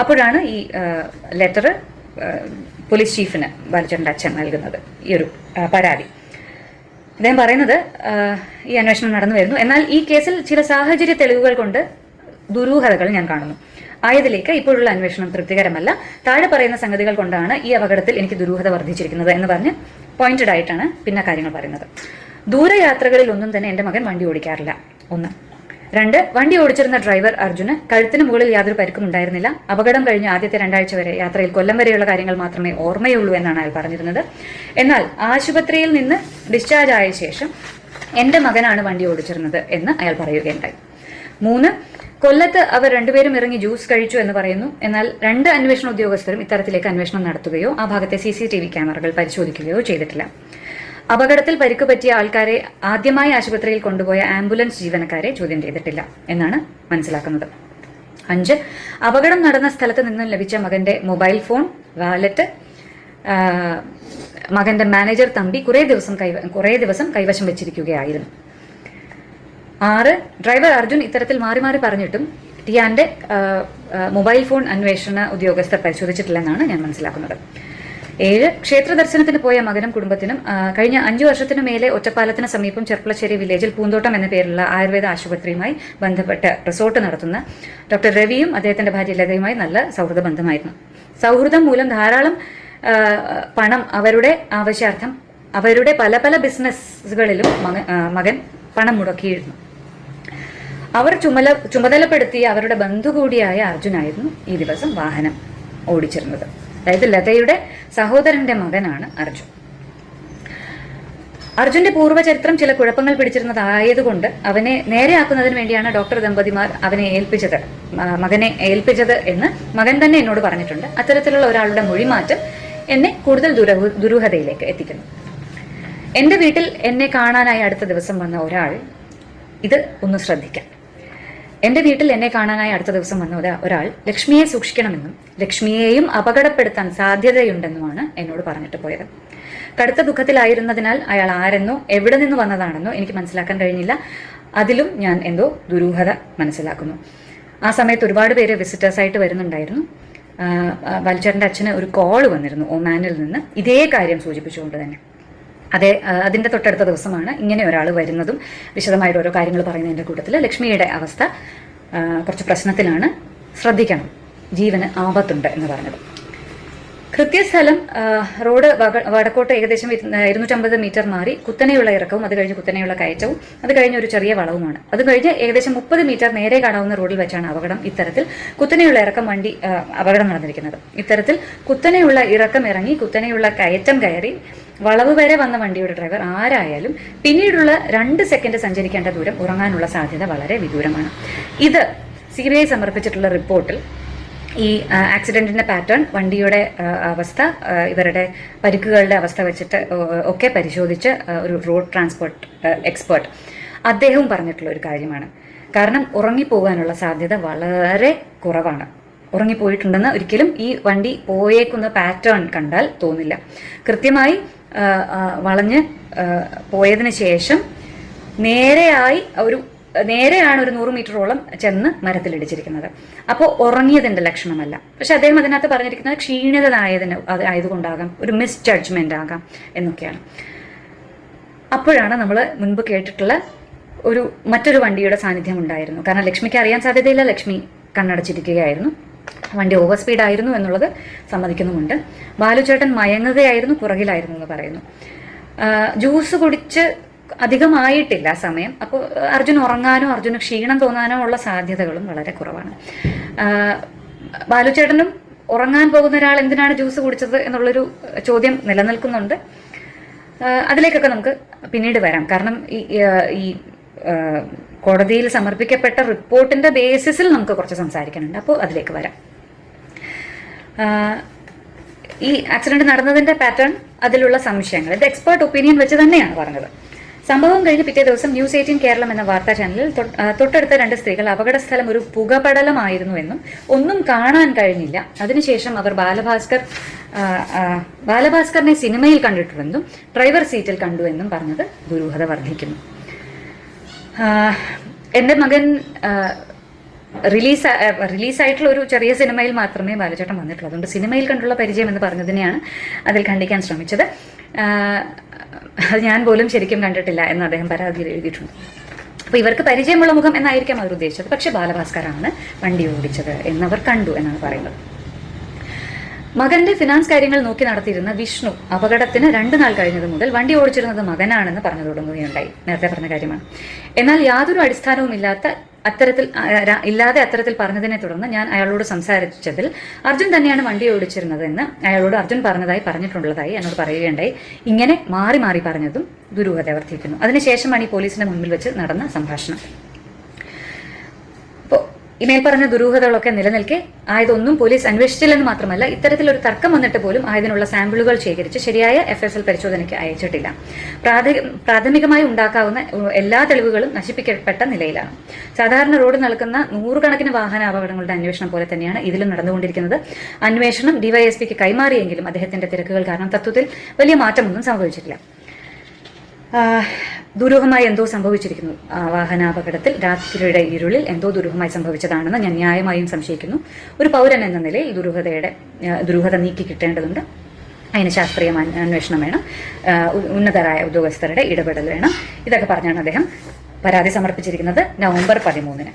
അപ്പോഴാണ് ഈ letter police ചീഫിന് ബാലചന്ദ്രന്റെ അച്ഛൻ നൽകുന്നത് ഈ ഒരു പരാതി. അദ്ദേഹം പറയുന്നത് ഈ അന്വേഷണം നടന്നു വരുന്നു. എന്നാൽ ഈ കേസിൽ ചില സാഹചര്യ തെളിവുകൾ കൊണ്ട് ദുരൂഹതകൾ ഞാൻ കാണുന്നു. ആയതിലേക്ക് ഇപ്പോഴുള്ള അന്വേഷണം തൃപ്തികരമല്ല. താഴെ പറയുന്ന സംഗതികൾ കൊണ്ടാണ് ഈ അപകടത്തിൽ എനിക്ക് ദുരൂഹത വർദ്ധിച്ചിരിക്കുന്നത് എന്ന് പറഞ്ഞ് പോയിന്റഡ് ആയിട്ടാണ് പിന്നെ കാര്യങ്ങൾ പറയുന്നത്. ദൂരയാത്രകളിൽ ഒന്നും തന്നെ എന്റെ മകൻ വണ്ടി ഓടിക്കാറില്ല. ഒന്ന്. രണ്ട് വണ്ടി ഓടിച്ചിരുന്ന ഡ്രൈവർ അർജുന് കഴുത്തിന് മുകളിൽ യാതൊരു പരിക്കും ഉണ്ടായിരുന്നില്ല. അപകടം കഴിഞ്ഞ ആദ്യത്തെ രണ്ടാഴ്ച വരെ യാത്രയിൽ കൊല്ലം വരെയുള്ള കാര്യങ്ങൾ മാത്രമേ ഓർമ്മയുള്ളൂ എന്നാണ് അയാൾ പറഞ്ഞിരുന്നത്. എന്നാൽ ആശുപത്രിയിൽ നിന്ന് ഡിസ്ചാർജ് ആയ ശേഷം എന്റെ മകനാണ് വണ്ടി ഓടിച്ചിരുന്നത് എന്ന് അയാൾ പറയുകയുണ്ടായി. മൂന്ന് കൊല്ലത്ത് അവർ രണ്ടുപേരും ഇറങ്ങി ജ്യൂസ് കഴിച്ചു എന്ന് പറയുന്നു. എന്നാൽ രണ്ട് അന്വേഷണ ഉദ്യോഗസ്ഥരും ഇത്തരത്തിലേക്ക് അന്വേഷണം നടത്തുകയോ ആ ഭാഗത്തെ സി സി ടി വി ക്യാമറകൾ പരിശോധിക്കുകയോ ചെയ്തിട്ടില്ല. അപകടത്തിൽ പരിക്ക് പറ്റിയ ആൾക്കാരെ ആദ്യമായി ആശുപത്രിയിൽ കൊണ്ടുപോയ ആംബുലൻസ് ജീവനക്കാരെ ചോദ്യം ചെയ്തിട്ടില്ല എന്നാണ് മനസ്സിലാക്കുന്നത്. അഞ്ച് അപകടം നടന്ന സ്ഥലത്ത് നിന്നും ലഭിച്ച മകന്റെ മൊബൈൽ ഫോൺ വാലറ്റ് മകന്റെ മാനേജർ തമ്പി കുറേ ദിവസം കൈ കുറേ ദിവസം കൈവശം വെച്ചിരിക്കുകയായിരുന്നു. ആറ് ഡ്രൈവർ അർജുൻ ഇത്തരത്തിൽ മാറി മാറി പറഞ്ഞിട്ടും ടിയാന്റെ മൊബൈൽ ഫോൺ അന്വേഷണ ഉദ്യോഗസ്ഥർ പരിശോധിച്ചിട്ടില്ലെന്നാണ് ഞാൻ മനസ്സിലാക്കുന്നത്. ഏഴ് ക്ഷേത്ര ദർശനത്തിന് പോയ മകനും കുടുംബത്തിനും കഴിഞ്ഞ അഞ്ചു വർഷത്തിനു മേലെ ഒറ്റപ്പാലത്തിന് സമീപം ചെർപ്പളശ്ശേരി വില്ലേജിൽ പൂന്തോട്ടം എന്ന പേരുള്ള ആയുർവേദ ആശുപത്രിയുമായി ബന്ധപ്പെട്ട് റിസോർട്ട് നടത്തുന്ന ഡോക്ടർ രവിയും അദ്ദേഹത്തിന്റെ ഭാര്യ ലതയുമായി നല്ല സൗഹൃദ ബന്ധമായിരുന്നു. സൗഹൃദം മൂലം ധാരാളം പണം അവരുടെ ആവശ്യാർത്ഥം അവരുടെ പല പല ബിസിനസ്സുകളിലും മകൻ പണം മുടക്കിയിരുന്നു. അവർ ചുമല ചുമതലപ്പെടുത്തിയ അവരുടെ ബന്ധു കൂടിയായ അർജുനായിരുന്നു ഈ ദിവസം വാഹനം ഓടിച്ചിരുന്നത് അതായത് ലതയുടെ സഹോദരന്റെ മകനാണ് അർജുൻ. അർജുന്റെ പൂർവചരിത്രം ചില കുഴപ്പങ്ങൾ പിടിച്ചിരുന്നതായതുകൊണ്ട് അവനെ നേരെയാക്കുന്നതിന് വേണ്ടിയാണ് ഡോക്ടർ ദമ്പതിമാർ അവനെ ഏൽപ്പിച്ചത് മകനെ ഏൽപ്പിച്ചത് എന്ന് മകൻ തന്നെ എന്നോട് പറഞ്ഞിട്ടുണ്ട്. അത്തരത്തിലുള്ള ഒരാളുടെ മൊഴിമാറ്റം എന്നെ കൂടുതൽ ദുരഹ ദുരൂഹതയിലേക്ക് എത്തിക്കുന്നു. എന്റെ വീട്ടിൽ എന്നെ കാണാനായി അടുത്ത ദിവസം വന്ന ഒരാൾ ഇത് ഒന്ന് ശ്രദ്ധിക്കാം. എന്റെ വീട്ടിൽ എന്നെ കാണാനായി അടുത്ത ദിവസം വന്ന ഒരാൾ ലക്ഷ്മിയെ സൂക്ഷിക്കണമെന്നും ലക്ഷ്മിയെയും അപകടപ്പെടുത്താൻ സാധ്യതയുണ്ടെന്നുമാണ് എന്നോട് പറഞ്ഞിട്ട് പോയത്. കടുത്ത ദുഃഖത്തിലായിരുന്നതിനാൽ അയാൾ ആരെന്നോ എവിടെ നിന്ന് വന്നതാണെന്നോ എനിക്ക് മനസ്സിലാക്കാൻ കഴിഞ്ഞില്ല. അതിലും ഞാൻ എന്തോ ദുരൂഹത മനസ്സിലാക്കുന്നു. ആ സമയത്ത് ഒരുപാട് പേര് വിസിറ്റേഴ്സായിട്ട് വരുന്നുണ്ടായിരുന്നു. വൽച്ചറിന്റെ അച്ഛന് ഒരു കോൾ വന്നിരുന്നു ഒമാനിൽ നിന്ന്. ഇതേ കാര്യം സൂചിപ്പിച്ചുകൊണ്ട് തന്നെ. അതെ അതിന്റെ തൊട്ടടുത്ത ദിവസമാണ് ഇങ്ങനെ ഒരാൾ വരുന്നതും വിശദമായിട്ട് ഓരോ കാര്യങ്ങൾ പറയുന്നതിന്റെ കൂട്ടത്തിൽ ലക്ഷ്മിയുടെ അവസ്ഥ കുറച്ച് പ്രശ്നത്തിലാണ്. ശ്രദ്ധിക്കണം. ജീവന് ആപത്തുണ്ട് എന്ന് പറഞ്ഞത്. കൃത്യസ്ഥലം റോഡ് വടക്കോട്ട് ഏകദേശം ഇരു- ഇരുന്നൂറ്റമ്പത് മീറ്റർ മാറി കുത്തനെയുള്ള ഇറക്കവും അത് കഴിഞ്ഞ് കുത്തനെയുള്ള കയറ്റവും അത് കഴിഞ്ഞ് ഒരു ചെറിയ വളവുമാണ്. അത് കഴിഞ്ഞ് ഏകദേശം മുപ്പത് മീറ്റർ നേരെ കാണാവുന്ന റോഡിൽ വെച്ചാണ് അപകടം ഇത്തരത്തിൽ കുത്തനെയുള്ള ഇറക്കം വണ്ടി അപകടം നടന്നിരിക്കുന്നത്. ഇത്തരത്തിൽ കുത്തനെയുള്ള ഇറക്കം ഇറങ്ങി കുത്തനെയുള്ള കയറ്റം കയറി വളവ് വരെ വന്ന വണ്ടിയുടെ ഡ്രൈവർ ആരായാലും പിന്നീടുള്ള രണ്ട് സെക്കൻഡ് സഞ്ചരിക്കേണ്ട ദൂരം ഉറങ്ങാനുള്ള സാധ്യത വളരെ വിദൂരമാണ്. ഇത് സി ബി ഐ സമർപ്പിച്ചിട്ടുള്ള റിപ്പോർട്ടിൽ ഈ ആക്സിഡന്റിന്റെ പാറ്റേൺ വണ്ടിയുടെ അവസ്ഥ ഇവരുടെ പരിക്കുകളുടെ അവസ്ഥ വെച്ചിട്ട് ഒക്കെ പരിശോധിച്ച് ഒരു റോഡ് ട്രാൻസ്പോർട്ട് എക്സ്പേർട്ട് അദ്ദേഹവും പറഞ്ഞിട്ടുള്ള ഒരു കാര്യമാണ്. കാരണം ഉറങ്ങിപ്പോകാനുള്ള സാധ്യത വളരെ കുറവാണ്. ഉറങ്ങിപ്പോയിട്ടുണ്ടെന്ന് ഒരിക്കലും ഈ വണ്ടി പോയേക്കുന്ന പാറ്റേൺ കണ്ടാൽ തോന്നില്ല. കൃത്യമായി വളഞ്ഞ് പോയതിന് ശേഷം നേരെയായി ഒരു നേരെയാണ് ഒരു നൂറ് മീറ്ററോളം ചെന്ന് മരത്തിലിടിച്ചിരിക്കുന്നത്. അപ്പോൾ ഉറങ്ങിയതിന്റെ ലക്ഷണമല്ല. പക്ഷെ അദ്ദേഹം അതിനകത്ത് പറഞ്ഞിരിക്കുന്നത് ക്ഷീണിതനായതിന് അത് ആയതുകൊണ്ടാകാം ഒരു മിസ് ജഡ്ജ്മെന്റ് ആകാം എന്നൊക്കെയാണ്. അപ്പോഴാണ് നമ്മൾ മുൻപ് കേട്ടിട്ടുള്ള ഒരു മറ്റൊരു വണ്ടിയുടെ സാന്നിധ്യം ഉണ്ടായിരുന്നു. കാരണം ലക്ഷ്മിക്ക് അറിയാൻ സാധ്യതയില്ല ലക്ഷ്മി കണ്ണടച്ചിരിക്കുകയായിരുന്നു. വണ്ടി ഓവർ സ്പീഡ് ആയിരുന്നു എന്നുള്ളത് സമ്മതിക്കുന്നുമുണ്ട്. ബാലുചേട്ടൻ മയങ്ങുകയായിരുന്നു പുറകിലായിരുന്നു എന്ന് പറയുന്നു. ജ്യൂസ് കുടിച്ച് അധികമായിട്ടില്ല സമയം. അപ്പോൾ അർജുൻ ഉറങ്ങാനോ അർജുന് ക്ഷീണം തോന്നാനോ ഉള്ള സാധ്യതകളും വളരെ കുറവാണ്. ബാലുചേട്ടനും ഉറങ്ങാൻ പോകുന്ന ഒരാൾ എന്തിനാണ് ജ്യൂസ് കുടിച്ചത് എന്നുള്ളൊരു ചോദ്യം നിലനിൽക്കുന്നുണ്ട്. അതിലേക്കൊക്കെ നമുക്ക് പിന്നീട് വരാം. കാരണം ഈ കോടതിയിൽ സമർപ്പിക്കപ്പെട്ട റിപ്പോർട്ടിന്റെ ബേസിസിൽ നമുക്ക് കുറച്ച് സംസാരിക്കാനുണ്ട്. അപ്പോൾ അതിലേക്ക് വരാം. ഈ ആക്സിഡന്റ് നടന്നതിന്റെ പാറ്റേൺ അതിലുള്ള സംശയങ്ങൾ. ഇത് എക്സ്പേർട്ട് ഒപ്പീനിയൻ വെച്ച് തന്നെയാണ് പറഞ്ഞത്. സംഭവം കഴിഞ്ഞ് പിറ്റേ ദിവസം ന്യൂസ് എയ്റ്റീൻ കേരളം എന്ന വാർത്താ ചാനലിൽ തൊട്ടടുത്ത രണ്ട് സ്ത്രീകൾ അപകടസ്ഥലം ഒരു പുകപടലമായിരുന്നു എന്നും ഒന്നും കാണാൻ കഴിഞ്ഞില്ല. അതിനുശേഷം അവർ ബാലഭാസ്കർ ബാലഭാസ്കറിനെ സിനിമയിൽ കണ്ടിട്ടുണ്ടെന്നും ഡ്രൈവർ സീറ്റിൽ കണ്ടുവെന്നും പറഞ്ഞത് ദുരൂഹത വർദ്ധിക്കുന്നു. എന്റെ മകൻ റിലീസ് റിലീസായിട്ടുള്ള ഒരു ചെറിയ സിനിമയിൽ മാത്രമേ ബാലചേട്ടൻ വന്നിട്ടുള്ളൂ. അതുകൊണ്ട് സിനിമയിൽ കണ്ടുള്ള പരിചയം എന്ന് പറഞ്ഞതിനെയാണ് അതിൽ ഖണ്ഡിക്കാൻ ശ്രമിച്ചത്. അത് ഞാൻ പോലും ശരിക്കും കണ്ടിട്ടില്ല എന്ന് അദ്ദേഹം പരാതിയിൽ എഴുതിയിട്ടുണ്ട്. അപ്പോൾ ഇവർക്ക് പരിചയമുള്ള മുഖം എന്നായിരിക്കാം അവർ ഉദ്ദേശിച്ചത്. പക്ഷേ ബാലഭാസ്കറാണ് വണ്ടി ഓടിച്ചത് എന്നവർ കണ്ടു എന്നാണ് പറയുന്നത്. മകന്റെ ഫിനാൻസ് കാര്യങ്ങൾ നോക്കി നടത്തിയിരുന്ന വിഷ്ണു അപകടത്തിന് രണ്ടു നാൾ കഴിഞ്ഞത് മുതൽ വണ്ടി ഓടിച്ചിരുന്നത് മകനാണെന്ന് പറഞ്ഞു തുടങ്ങുകയുണ്ടായി. നേരത്തെ പറഞ്ഞ കാര്യമാണ്. എന്നാൽ യാതൊരു അടിസ്ഥാനവും ഇല്ലാത്ത അത്തരത്തിൽ ഇല്ലാതെ അത്തരത്തിൽ പറഞ്ഞതിനെ തുടർന്ന് ഞാൻ അയാളോട് സംസാരിച്ചതിൽ അർജുൻ തന്നെയാണ് വണ്ടി ഓടിച്ചിരുന്നത് എന്ന് അയാളോട് അർജുൻ പറഞ്ഞതായി പറഞ്ഞിട്ടുള്ളതായി എന്നോട് പറയുകയുണ്ടായി. ഇങ്ങനെ മാറി മാറി പറഞ്ഞതും ദുരൂഹത വർദ്ധിക്കുന്നു അതിനുശേഷമാണ് ഈ പോലീസിന്റെ മുൻപിൽ വെച്ച് നടന്ന സംഭാഷണം. അപ്പോൾ പറഞ്ഞ ദുരൂഹതകളൊക്കെ നിലനിൽക്കെ ആയതൊന്നും പോലീസ് അന്വേഷിച്ചില്ലെന്ന് മാത്രമല്ല ഇത്തരത്തിലൊരു തർക്കം വന്നിട്ട് പോലും ആയതിനുള്ള സാമ്പിളുകൾ ശേഖരിച്ച് ശരിയായ എഫ് എസ് എൽ പരിശോധനയ്ക്ക് അയച്ചിട്ടില്ല. പ്രാഥമികമായി ഉണ്ടാക്കാവുന്ന എല്ലാ തെളിവുകളും നശിപ്പിക്കപ്പെട്ട നിലയിലാണ്. സാധാരണ റോഡ് നടക്കുന്ന നൂറുകണക്കിന് വാഹന അപകടങ്ങളുടെ അന്വേഷണം പോലെ തന്നെയാണ് ഇതിലും നടന്നുകൊണ്ടിരിക്കുന്നത്. അന്വേഷണം ഡിവൈഎസ്പിക്ക് കൈമാറിയെങ്കിലും അദ്ദേഹത്തിന്റെ തിരക്കുകൾ കാരണം തത്വത്തിൽ വലിയ മാറ്റമൊന്നും സംഭവിച്ചിട്ടില്ല. ദുരൂഹമായി എന്തോ സംഭവിച്ചിരിക്കുന്നു. വാഹനാപകടത്തിൽ രാത്രിയുടെ ഇരുളിൽ എന്തോ ദുരൂഹമായി സംഭവിച്ചതാണെന്ന് ഞാൻ ന്യായമായും സംശയിക്കുന്നു. ഒരു പൗരൻ എന്ന നിലയിൽ ദുരൂഹതയുടെ ദുരൂഹത നീക്കി കിട്ടേണ്ടതുണ്ട്. അതിന് ശാസ്ത്രീയ അന്വേഷണം വേണം. ഉന്നതരായ ഉദ്യോഗസ്ഥരുടെ ഇടപെടൽ വേണം. ഇതൊക്കെ പറഞ്ഞാണ് അദ്ദേഹം പരാതി സമർപ്പിച്ചിരിക്കുന്നത് നവംബർ പതിമൂന്നിന്.